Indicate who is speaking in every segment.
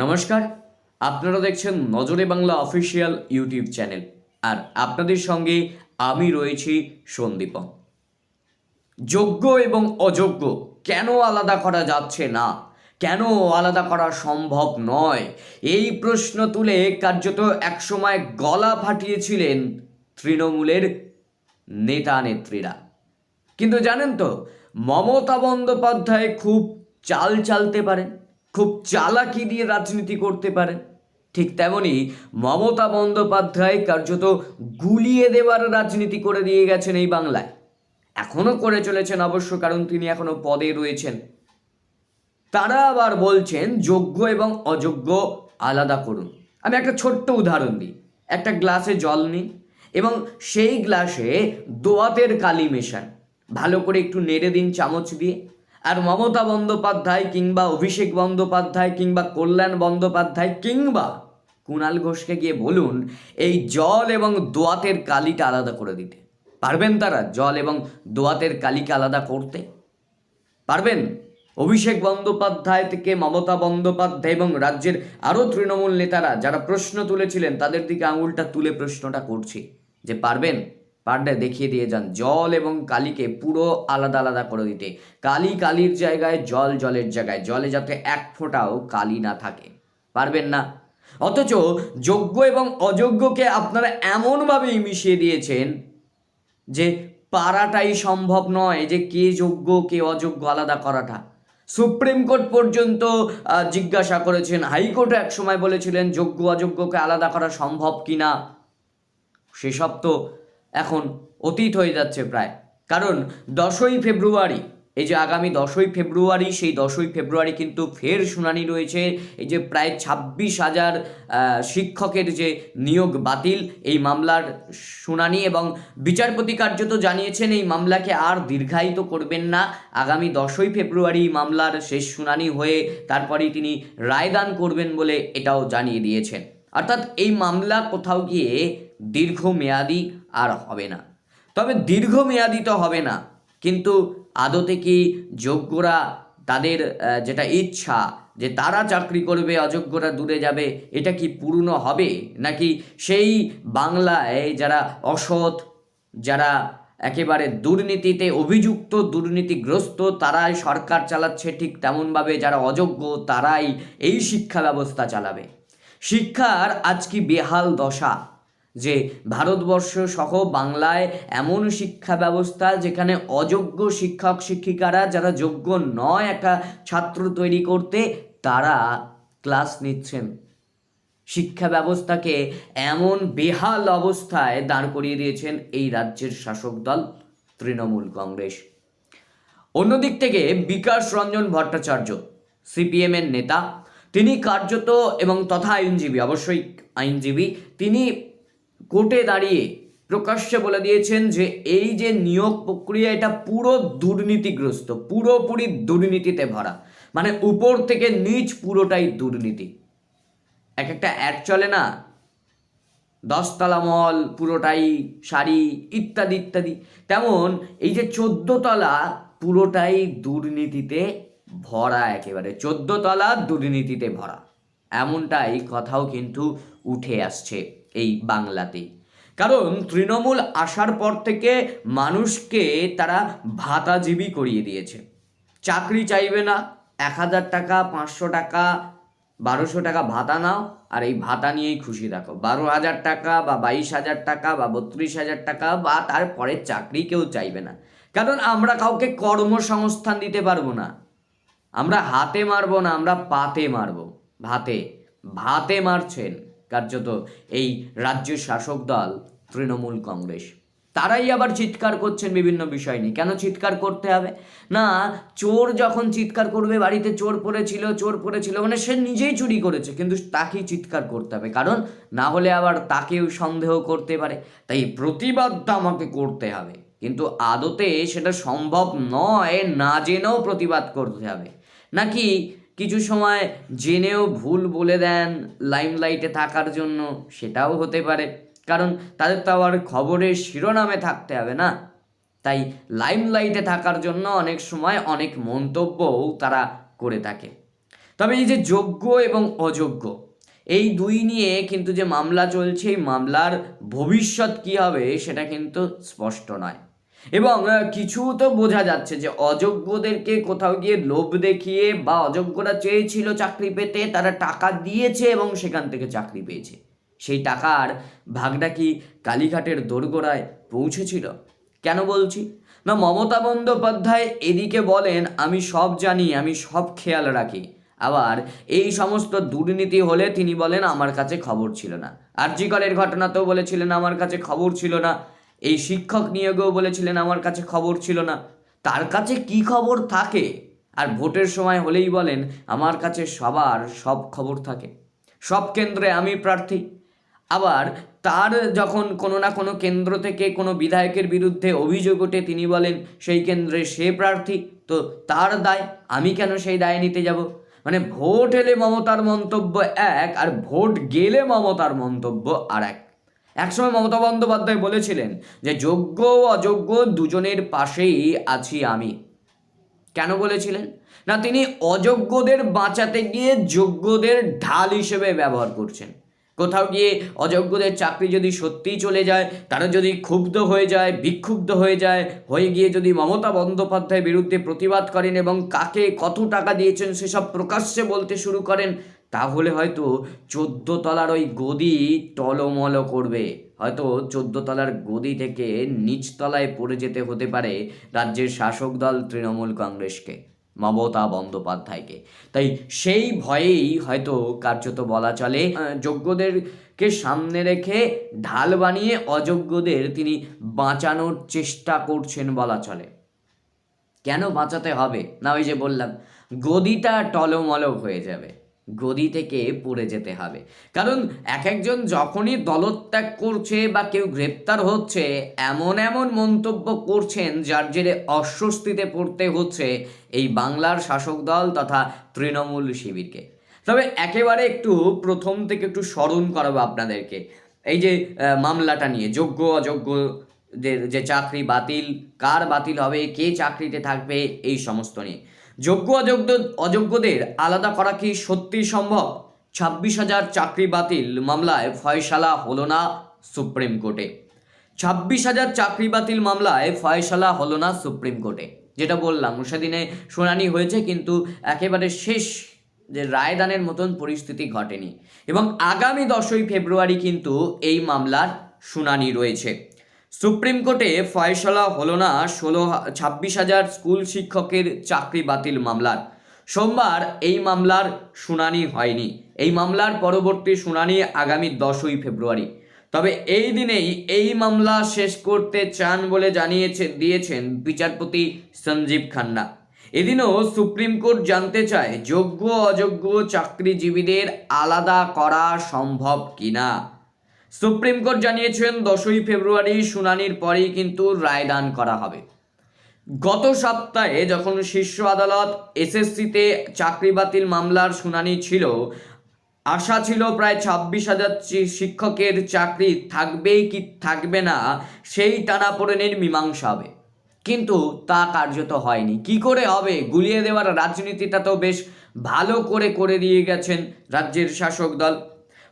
Speaker 1: নমস্কার, আপনারা দেখছেন Nazare Bangla official YouTube channel, আর আপনাদের সঙ্গে আমি রয়েছি সন্দীপন। যোগ্য এবং অযোগ্য কেন আলাদা করা যাচ্ছে না? কেন আলাদা করা সম্ভব নয়? এই প্রশ্ন তুলে কার্যত একসময় গলা ফাটিয়েছিলেন তৃণমূলের নেতা নেত্রীরা। কিন্তু জানেন তো, মমতা বন্দ্যোপাধ্যায় খুব চাল চালতে পারেন। খুব চালাকি দিয়ে রাজনীতি করতে পারেন ঠিক তেমনি মমতা বন্দ্যোপাধ্যায় কার্যত গুলিয়ে দেওয়ার রাজনীতি করে দিয়ে গেছেন এই বাংলায়। এখনও করে চলেছেন অবশ্য, কারণ তিনি এখনও পদে রয়েছেন। তারা আবার বলছেন, যোগ্য এবং অযোগ্য আলাদা করুন। আমি একটা ছোট্ট উদাহরণ দিই। একটা গ্লাসে জল নিন এবং সেই গ্লাসে দোয়াতের কালি মেশান। ভালো করে একটু নেড়ে দিন, চামচ দিয়ে। আর মমতা বন্দ্যোপাধ্যায় কিংবা অভিষেক বন্দ্যোপাধ্যায় কিংবা কল্যাণ বন্দ্যোপাধ্যায় কিংবা কুণাল ঘোষকে গিয়ে বলুন, এই জল এবং দোয়াতের কালিটা আলাদা করে দিতে। পারবেন তারা জল এবং দোয়াতের কালিকে আলাদা করতে? পারবেন? অভিষেক বন্দ্যোপাধ্যায় থেকে মমতা বন্দ্যোপাধ্যায় এবং রাজ্যের আরও তৃণমূল নেতারা যারা প্রশ্ন তুলেছিলেন, তাদের দিকে আঙুলটা তুলে প্রশ্নটা করছি যে পারবেন? পারলে দেখিয়ে দিয়ে যান। জল এবং কালিকে পুরো আলাদা আলাদা করে দিতে। কালি কালির জায়গায়, জল জলের জায়গায়। জলে যাতে এক ফোঁটাও কালি না থাকে। পারবেন না? অথচ যোগ্য এবং অযোগ্যকে আপনারা এমনভাবেই মিশিয়ে দিয়েছেন যে পারাটাই সম্ভব নয়, যে কে যোগ্য, কে অযোগ্য, আলাদা করাটা। সুপ্রিম কোর্ট পর্যন্ত জিজ্ঞাসা করেছেন। হাইকোর্ট এক সময় বলেছিলেন যোগ্য অযোগ্যকে আলাদা করা সম্ভব কি না সেসব তো এখন অতীত হয়ে যাচ্ছে প্রায়। কারণ দশই ফেব্রুয়ারি, এই যে আগামী দশই ফেব্রুয়ারি, সেই দশই ফেব্রুয়ারি কিন্তু ফের শুনানি রয়েছে। এই যে প্রায় ছাব্বিশ হাজার শিক্ষকের যে নিয়োগ বাতিল, এই মামলার শুনানি এবং বিচারপতি কার্যত জানিয়েছেন এই মামলাকে আর দীর্ঘায়িত করবেন না। আগামী দশই ফেব্রুয়ারি মামলার শেষ শুনানি হয়ে তারপরেই তিনি রায়দান করবেন বলে এটাও জানিয়ে দিয়েছেন। অর্থাৎ এই মামলা কোথাও গিয়ে দীর্ঘমেয়াদী আর হবে না। তবে দীর্ঘমেয়াদী তো হবে না। কিন্তু আদতে কি যোগ্যরা তাদের যেটা ইচ্ছা, যে তারা চাকরি করবে, অযোগ্যরা দূরে যাবে, এটা কি পূর্ণ হবে? নাকি সেই বাংলায় যারা অসৎ, যারা একেবারে দুর্নীতিতে অভিযুক্ত, দুর্নীতিগ্রস্ত, তারাই সরকার চালাচ্ছে ঠিক তেমনভাবে, যারা অযোগ্য, তারাই এই শিক্ষা ব্যবস্থা চালাবে। শিক্ষার আজ কি বেহাল দশা? যে ভারতবর্ষ সহ বাংলায় এমন শিক্ষা ব্যবস্থা যেখানে অযোগ্য শিক্ষক শিক্ষিকারা যারা যোগ্য নয় একটা ছাত্র তৈরি করতে, তারা ক্লাস নিচ্ছেন। শিক্ষা ব্যবস্থাকে এমন বেহাল অবস্থায় দাঁড় করিয়ে দিয়েছেন এই রাজ্যের শাসক দল, তৃণমূল কংগ্রেস। অন্যদিক থেকে বিকাশ রঞ্জন ভট্টাচার্য, সিপিএমের নেতা, তিনি কার্যত এবং তথা আইনজীবী, অবশ্যই আইনজীবী, তিনি কোর্টে দাঁড়িয়ে প্রকাশ্যে বলে দিয়েছেন যে এই যে নিয়োগ প্রক্রিয়া, এটা পুরো দুর্নীতিগ্রস্ত, পুরোপুরি দুর্নীতিতে ভরা। মানে উপর থেকে নিচ পুরোটাই দুর্নীতি। এক একটা অ্যাড চলে না, দশতলা মল, পুরোটাই শাড়ি, ইত্যাদি ইত্যাদি। তেমন এই যে চোদ্দতলা, পুরোটাই দুর্নীতিতে ভরা একেবারে। চোদ্দতলা দুর্নীতিতে ভরা। এমনটাই কথাও কিন্তু উঠে আসছে। এই বাংলাতেই কারণ তৃণমূল আসার পর থেকে মানুষকে তারা ভাতাজীবী করিয়ে দিয়েছে। চাকরি চাইবে না, এক হাজার টাকা, পাঁচশো টাকা, বারোশো টাকা ভাতা নাও, আর এই ভাতা নিয়েই খুশি থাকো। বারো হাজার টাকা বা বাইশ হাজার টাকা বা বত্রিশ হাজার টাকা বা তারপরে চাকরি কেউ চাইবে না। কারণ আমরা কাউকে কর্মসংস্থান দিতে পারব না। আমরা হাতে মারবো না, আমরা পাতে মারবো। ভাতে ভাতে মারছেন। কার্যত এই রাজ্য শাসক দল তৃণমূল কংগ্রেস। তারাই আবার চিৎকার করছেন বিভিন্ন বিষয় নিয়ে। কেন চিৎকার করতে হবে? না, চোর যখন চিৎকার করবে, বাড়িতে চোর পড়েছিল চোর পড়েছিল মানে সে নিজেই চুরি করেছে, কিন্তু তাকেই চিৎকার করতে হবে। কারণ না হলে আবার তাকেও সন্দেহ করতে পারে। তাই প্রতিবাদটা আমাকে করতে হবে। কিন্তু আদতে সেটা সম্ভব নয় না জেনেও প্রতিবাদ করতে হবে। নাকি কিছু সময় জেনেও ভুল বলে দেন লাইমলাইটে থাকার জন্য, সেটাও হতে পারে। কারণ তাদের তো আবার খবরের শিরোনামে থাকতে হবে না। তাই লাইমলাইটে থাকার জন্য অনেক সময় অনেক মন্তব্যও তারা করে থাকে। তবে এই যে যোগ্য এবং অযোগ্য, এই দুই নিয়ে কিন্তু যে মামলা চলছে, এই মামলার ভবিষ্যৎ কি হবে, সেটা কিন্তু স্পষ্ট নয়। এবং কিছু তো বোঝা যাচ্ছে যে অযোগ্যদেরকে কোথাও গিয়ে লোভ দেখিয়ে বা অযোগ্যরা চেয়েছিল চাকরি পেতে, তারা টাকা দিয়েছে এবং সেখান থেকে চাকরি পেয়েছে। সেই টাকার ভাগটা কি কালীঘাটের দোরগোড়ায় পৌঁছেছিল? কেন বলছি? না, মমতা বন্দ্যোপাধ্যায় এদিকে বলেন, আমি সব জানি, আমি সব খেয়াল রাখি। আবার, এই সমস্ত দুর্নীতি হলে, তিনি বলেন, আমার কাছে খবর ছিল না। আরজিকরের ঘটনাতেও বলেছিলেন, আমার কাছে খবর ছিল না। এই শিক্ষক নিয়োগেও বলেছিলেন, আমার কাছে খবর ছিল না। তার কাছে কি খবর থাকে? আর ভোটের সময় হলেই বলেন, আমার কাছে সবার সব খবর থাকে। সব কেন্দ্রে আমি প্রার্থী। আবার তার যখন কোনো না কোনো কেন্দ্র থেকে কোনো বিধায়কের বিরুদ্ধে অভিযোগ ওঠে, তিনি বলেন, সেই কেন্দ্রে সে প্রার্থী, তো তার দায়, আমি কেন সেই দায় নিতে যাব? মানে ভোট এলে মমতার মন্তব্য এক, আর ভোট গেলে মমতার মন্তব্য আর এক একসময় মমতা বন্দ্যোপাধ্যায় বলেছিলেন যে, যোগ্য অযোগ্য দুজনের পাশেই আছি আমি। কেন বলেছিলেন? না, তিনি অযোগ্যদের বাঁচাতে গিয়ে যোগ্যদের ঢাল হিসেবে ব্যবহার করছেন। কোথাও গিয়ে অযোগ্যদের চাকরি যদি সত্যিই চলে যায়, তারা যদি ক্ষুব্ধ হয়ে যায়, বিক্ষুব্ধ হয়ে যায়, হয়ে গিয়ে যদি মমতা বন্দ্যোপাধ্যায়ের বিরুদ্ধে প্রতিবাদ করেন এবং কাকে কত টাকা দিয়েছেন সেসব প্রকাশ্যে বলতে শুরু করেন, তাহলে হয়তো চোদ্দ তলার ওই গদি টলমল করবে। হয়তো চোদ্দ তলার গদি থেকে নিচতলায় পড়ে যেতে হতে পারে রাজ্যের শাসক দল তৃণমূল কংগ্রেসকে। মমতা বন্দ্যোপাধ্যায়কে তাই সেই ভয়েই হয়তো কার্যত বলা চলে যোগ্যদেরকে সামনে রেখে ঢাল বানিয়ে অযোগ্যদের তিনি বাঁচানোর চেষ্টা করছেন বলা চলে। কেন বাঁচাতে হবে? না, ওই যে বললাম, গদিটা টলমল হয়ে যাবে। গদি থেকে পড়ে যেতে হবে। কারণ এক একজন যখনই দলত্যাগ করছে বা কেউ গ্রেপ্তার হচ্ছে, এমন এমন মন্তব্য করছেন যার জেরে অস্বস্তিতে পড়তে হচ্ছে এই বাংলার শাসক দল তথা তৃণমূল শিবিরকে। তবে একেবারে একটু প্রথম থেকে একটু স্মরণ করাবো আপনাদেরকে। এই যে মামলাটা নিয়ে, যোগ্য, অযোগ্য যে চাকরি বাতিল, কার বাতিল হবে, কে চাকরিতে থাকবে, এই সমস্ত নিয়ে। যোগ্য অযোগ্য, অযোগ্যদের আলাদা করা কি সত্যি সম্ভব? ছাব্বিশ হাজার চাকরি বাতিল মামলায় ফয়সালা হলো না সুপ্রিম কোর্টে। ছাব্বিশ হাজার চাকরি বাতিল মামলায় ফয়সালা হলো না সুপ্রিম কোর্টে। যেটা বললাম সেদিনে শুনানি হয়েছে কিন্তু একেবারে শেষ যে রায়দানের মতন পরিস্থিতি ঘটেনি। এবং আগামী দশই ফেব্রুয়ারি কিন্তু এই মামলার শুনানি রয়েছে। সুপ্রিম কোর্টে ফয়সলা হলো না ষোলো ছাব্বিশ হাজার স্কুল শিক্ষকের চাকরি বাতিল মামলার। সোমবার এই মামলার শুনানি হয়নি। এই মামলার পরবর্তী শুনানি আগামী দশই ফেব্রুয়ারি। তবে এই দিনেই এই মামলা শেষ করতে চান বলে জানিয়েছে, দিয়েছেন বিচারপতি সঞ্জীব খান্না। এদিনও সুপ্রিম কোর্ট জানতে চায় যোগ্য অযোগ্য চাকরিজীবীদের আলাদা করা সম্ভব কিনা। সুপ্রিম কোর্ট জানিয়েছেন, দশই ফেব্রুয়ারি শুনানির পরেই কিন্তু রায়দান করা হবে। গত সপ্তাহে যখন শীর্ষ আদালত এসএসসিতে চাকরি বাতিল মামলার শুনানি ছিল, আশা ছিল প্রায় ছাব্বিশ হাজার শিক্ষকের চাকরি থাকবেই কি থাকবে না, সেই টানাপোড়েনের মীমাংসা হবে। কিন্তু তা কার্যত হয়নি। কি করে হবে? গুলিয়ে দেওয়ার রাজনীতিটা তো বেশ ভালো করে করে দিয়ে গেছেন রাজ্যের শাসক দল।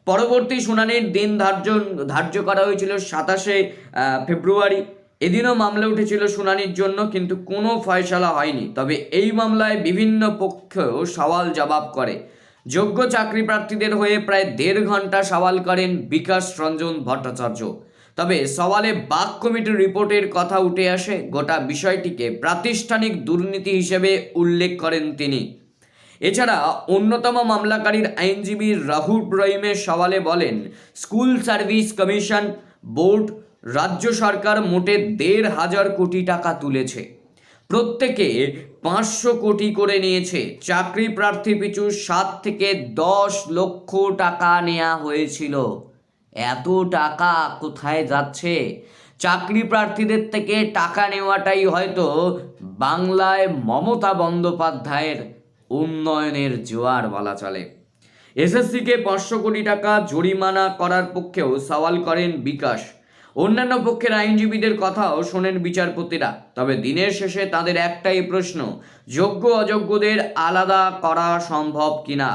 Speaker 1: পরবর্তী শুনানির দিন ধার্য ধার্য করা হয়েছিল সাতাশে ফেব্রুয়ারি। এদিনও মামলা উঠেছিল শুনানির জন্য, কিন্তু কোনো ফয়সালা হয়নি। তবে এই মামলায় বিভিন্ন পক্ষেও সওয়াল জবাব করে। যোগ্য চাকরি প্রার্থীদের হয়ে প্রায় দেড় ঘণ্টা সওয়াল করেন বিকাশ রঞ্জন ভট্টাচার্য। তবে সওয়ালে বাক কমিটির রিপোর্টের কথা উঠে আসে, গোটা বিষয়টিকে প্রাতিষ্ঠানিক দুর্নীতি হিসেবে উল্লেখ করেন তিনি। এছাড়া অন্যতম মামলাকারীর আইনজীবী রাহুল রহিমের সওয়ালে বলেন, স্কুল সার্ভিস কমিশন বোর্ড রাজ্য সরকার মোটে দেড় হাজার কোটি টাকা তুলেছে। প্রত্যেকে পাঁচশো কোটি করে নিয়েছে। চাকরি প্রার্থী পিছু সাত থেকে দশ লক্ষ টাকা নেওয়া হয়েছিল। এত টাকা কোথায় যাচ্ছে? চাকরি প্রার্থীদের থেকে টাকা নেওয়াটাই হয়তো বাংলায় মমতা বন্দ্যোপাধ্যায়ের উন্নয়নের জোয়ার বলা চলে। এসএসসিকে পাঁচশো কোটি টাকা জরিমানা করার পক্ষেও সওয়াল করেন বিকাশ। অন্যান্য পক্ষের আইনজীবীদের কথাও শোনেন বিচারপতিরা। তবে দিনের শেষে তাদের একটাই প্রশ্ন, যোগ্য অযোগ্যদের আলাদা করা সম্ভব কিনা?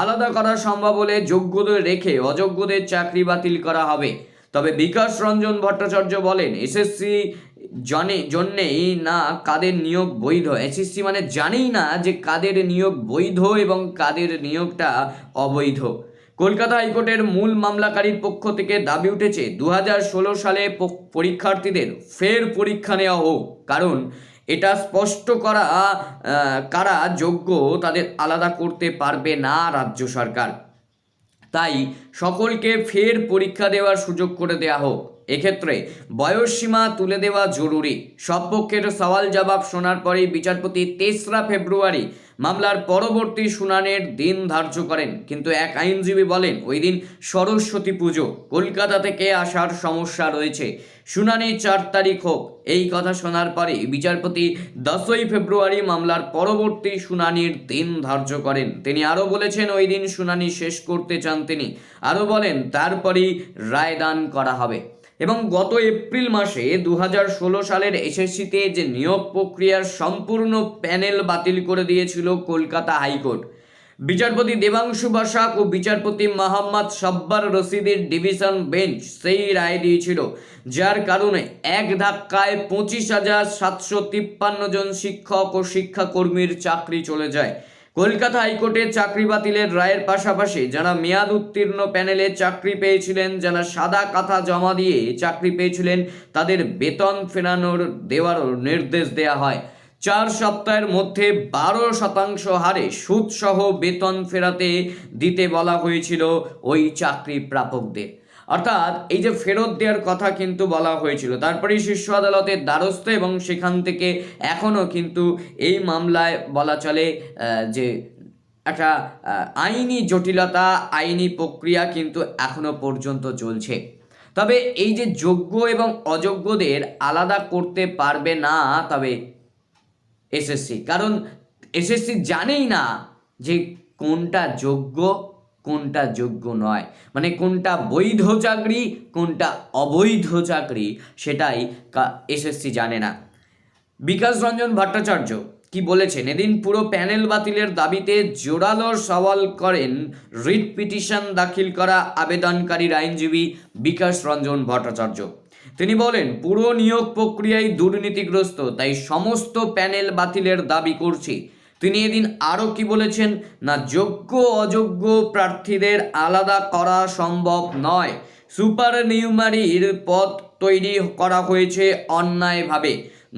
Speaker 1: আলাদা করা সম্ভব হলে যোগ্যদের রেখে অযোগ্যদের চাকরি বাতিল করা হবে। তবে বিকাশ রঞ্জন ভট্টাচার্য বলেন, এসএসসি জনে, জন্যেই না কাদের নিয়োগ বৈধ? এসএসসি মানে জানেই না যে কাদের নিয়োগ বৈধ এবং কাদের নিয়োগটা অবৈধ। কলকাতা হাইকোর্টের মূল মামলাকারীর পক্ষ থেকে দাবি উঠেছে দু হাজার ষোলো সালে পরীক্ষার্থীদের ফের পরীক্ষা নেওয়া হোক। কারণ এটা স্পষ্ট করা কারা যোগ্য তাদের আলাদা করতে পারবে না রাজ্য সরকার। তাই সকলকে ফের পরীক্ষা দেওয়ার সুযোগ করে দেয়া হোক। এক্ষেত্রে বয়সসীমা তুলে দেওয়া জরুরি। সব পক্ষের সওয়াল জবাব শোনার পরেই বিচারপতি তেসরা ফেব্রুয়ারি মামলার পরবর্তী শুনানির দিন ধার্য করেন। কিন্তু এক আইনজীবী বলেন, ওই দিন সরস্বতী পুজো, কলকাতা থেকে আসার সমস্যা রয়েছে। শুনানি চার তারিখ হোক। এই কথা শোনার পরে বিচারপতি দশই ফেব্রুয়ারি মামলার পরবর্তী শুনানির দিন ধার্য করেন। তিনি আরও বলেছেন, ওই দিন শুনানি শেষ করতে চান তিনি। আরও বলেন, তারপরেই রায়দান করা হবে। এবং গত এপ্রিল মাসে দু হাজার ষোলো সালের এসএসসিতে যে নিয়োগ প্রক্রিয়ার সম্পূর্ণ প্যানেল বাতিল করে দিয়েছিল কলকাতা হাইকোর্ট। বিচারপতি দেবাংশু বসাক ও বিচারপতি মোহাম্মদ সাব্বার রশিদের ডিভিশন বেঞ্চ সেই রায় দিয়েছিল, যার কারণে এক ধাক্কায় পঁচিশ হাজার সাতশো তিপ্পান্ন জন শিক্ষক ও শিক্ষাকর্মীর চাকরি চলে যায়। কলকাতা হাইকোর্টের চাকরি বাতিলের রায়ের পাশাপাশি যারা মেয়াদ উত্তীর্ণ প্যানেলে চাকরি পেয়েছিলেন, যারা সাদা কাথা জমা দিয়ে চাকরি পেয়েছিলেন, তাদের বেতন ফেরানোর দেওয়ারও নির্দেশ দেয়া হয়। চার সপ্তাহের মধ্যে বারো শতাংশ হারে সুদসহ বেতন ফেরাতে দিতে বলা হয়েছিল ওই চাকরি প্রাপকদের। অর্থাৎ এই যে ফেরত দেওয়ার কথা কিন্তু বলা হয়েছিল। তারপরেই শীর্ষ আদালতের দ্বারস্থ এবং সেখান থেকে এখনও কিন্তু এই মামলায় বলা চলে যে একটা আইনি জটিলতা, আইনি প্রক্রিয়া কিন্তু এখনও পর্যন্ত চলছে। তবে এই যে যোগ্য এবং অযোগ্যদের আলাদা করতে পারবে না তবে এসএসসি, কারণ এসএসসি জানেই না যে কোনটা যোগ্য কোনটা যোগ্য নয়। মানে কোনটা বৈধ চাকরি, কোনটা অবৈধ চাকরি, সেটাই এসএসসি জানে না। বিকাশ রঞ্জন ভট্টাচার্য কি বলেছেন? এদিন পুরো প্যানেল বাতিলের দাবিতে জোরালো সওয়াল করেন রিট পিটিশন দাখিল করা আবেদনকারীর আইনজীবী বিকাশ রঞ্জন ভট্টাচার্য। তিনি বলেন, পুরো নিয়োগ প্রক্রিয়ায় দুর্নীতিগ্রস্ত, তাই সমস্ত প্যানেল বাতিলের দাবি করছি। তিনি এদিন আরও কি বলেছেন? না, যোগ্য, অযোগ্য প্রার্থীদের আলাদা করা সম্ভব নয়। সুপার নিউমারির পদ তৈরি করা হয়েছে অন্যায়ভাবে।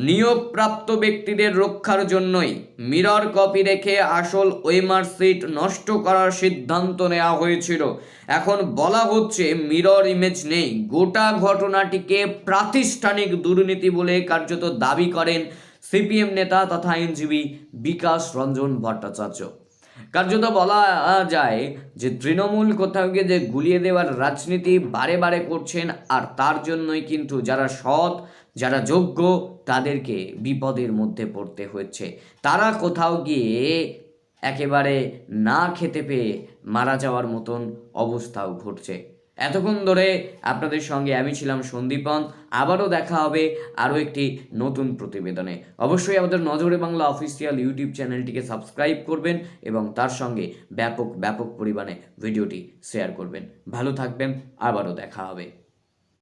Speaker 1: নিয়োগপ্রাপ্ত ব্যক্তিদের রক্ষার জন্যই মিরর কপি রেখে আসল ওয়েমার সিট নষ্ট করার সিদ্ধান্ত নেওয়া হয়েছিল। এখন বলা হচ্ছে মিরর ইমেজ নেই। গোটা ঘটনাটিকে প্রাতিষ্ঠানিক দুর্নীতি বলে কার্যত দাবি করেন সিপিএম নেতা তথা আইনজীবী বিকাশ রঞ্জন ভট্টাচার্য। কার্যত বলা যায় যে, তৃণমূল কোথাও গিয়ে যে গুলিয়ে দেওয়ার রাজনীতি বারে বারে করছেন, আর তার জন্যই কিন্তু যারা সৎ, যারা যোগ্য, তাদেরকে বিপদের মধ্যে পড়তে হচ্ছে তারা কোথাও গিয়ে একেবারে না খেতে পেয়ে মারা যাওয়ার মতন অবস্থাও ঘটছে। এতক্ষণ ধরে আপনাদের সঙ্গে আমি ছিলাম সন্দীপন আবারও দেখা হবে আরও একটি নতুন প্রতিবেদনে। অবশ্যই আমাদের নজরে বাংলা অফিসিয়াল ইউটিউব চ্যানেলটিকে সাবস্ক্রাইব করবেন এবং তার সঙ্গে ব্যাপক ব্যাপক পরিমাণে ভিডিওটি শেয়ার করবেন। ভালো থাকবেন, আবারও দেখা হবে।